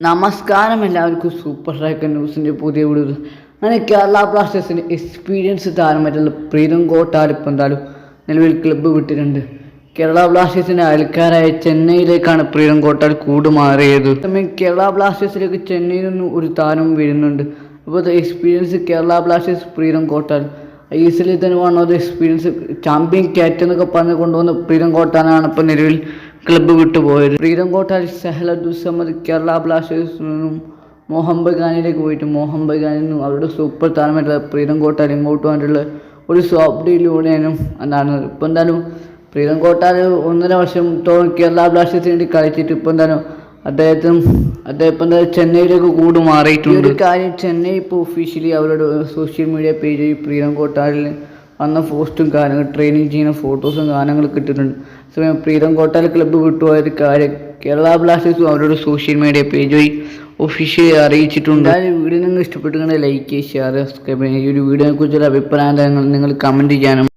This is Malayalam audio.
നമസ്കാരം എല്ലാവർക്കും സൂപ്പർ സ്ട്രൈക്കർ ന്യൂസിന്റെ പുതിയ വീഡിയോ അങ്ങനെ കേരള ബ്ലാസ്റ്റേഴ്സിന്റെ എക്സ്പീരിയൻസ് താരമായിട്ടുള്ള പ്രീതം കോട്ടാൽ ഇപ്പം എന്തായാലും നിലവിൽ ക്ലബ്ബ് വിട്ടിട്ടുണ്ട്. കേരള ബ്ലാസ്റ്റേഴ്സിന്റെ അയൽക്കാരായ ചെന്നൈയിലേക്കാണ് പ്രീതം കോട്ടാൽ കൂടുമാറിയത്. സമയം കേരള ബ്ലാസ്റ്റേഴ്സിലേക്ക് ചെന്നൈയിൽ നിന്നും ഒരു താരം വരുന്നുണ്ട്. അപ്പോൾ experience Kerala Blasters Pritam Kotal. I S എല്ലിൽ തന്നെ of the experience champion cat എന്നൊക്കെ പറഞ്ഞ് കൊണ്ടുവന്ന പ്രീതം കോട്ടാനാണ് ഇപ്പോൾ നിലവിൽ ക്ലബ്ബ് വിട്ടുപോയത് പ്രീതം കോട്ടാൽ സെഹലദുസമദ് കേരള ബ്ലാസ്റ്റേഴ്സിൽ നിന്നും മോഹൻ ബഗാനിലേക്ക് പോയിട്ട് മോഹൻ ബഗാനിൽ നിന്നും അവരുടെ സൂപ്പർ താരമായിട്ടുള്ള പ്രീതം കോട്ടാൽ ഇങ്ങോട്ട് വന്നിട്ടുള്ള ഒരു സോപ്പ് ഡീലിലൂടെയാണ് എന്താണ് ഇപ്പം എന്തായാലും പ്രീതം കോട്ടാൽ ഒന്നര വർഷത്തോളം കേരള ബ്ലാസ്റ്റേഴ്സിന് വേണ്ടി കളിച്ചിട്ട് ഇപ്പം എന്തായാലും അദ്ദേഹത്തിനും അദ്ദേഹം ഇപ്പം എന്തായാലും ചെന്നൈയിലേക്ക് കൂട് മാറിയിട്ടുണ്ട്. ഒരു കാര്യം ചെന്നൈ ഇപ്പോൾ ഒഫീഷ്യലി അവരുടെ സോഷ്യൽ മീഡിയ പേജിൽ പ്രീതം കോട്ടാലിൽ വന്ന പോസ്റ്റും കാര്യങ്ങൾ ട്രെയിനിങ് ചെയ്യുന്ന ഫോട്ടോസും ഗാനങ്ങളൊക്കെ ഇട്ടിട്ടുണ്ട് സമയം പ്രീതം കോട്ടാൽ ക്ലബ്ബ് വിട്ടുപോയൊരു കാര്യം കേരള ബ്ലാസ്റ്റേഴ്സും അവരുടെ സോഷ്യൽ മീഡിയ പേജ് വഴി ഒഫീഷ്യലി അറിയിച്ചിട്ടുണ്ട്. ആ വീഡിയോ നിങ്ങൾ ഇഷ്ടപ്പെട്ടുകൊണ്ട് ലൈക്ക് ഷെയർ സബ്സ്ക്രൈബ് ചെയ്യുക. ഈ ഒരു വീഡിയോയെക്കുറിച്ചുള്ള അഭിപ്രായം നിങ്ങൾ കമന്റ് ചെയ്യാനും.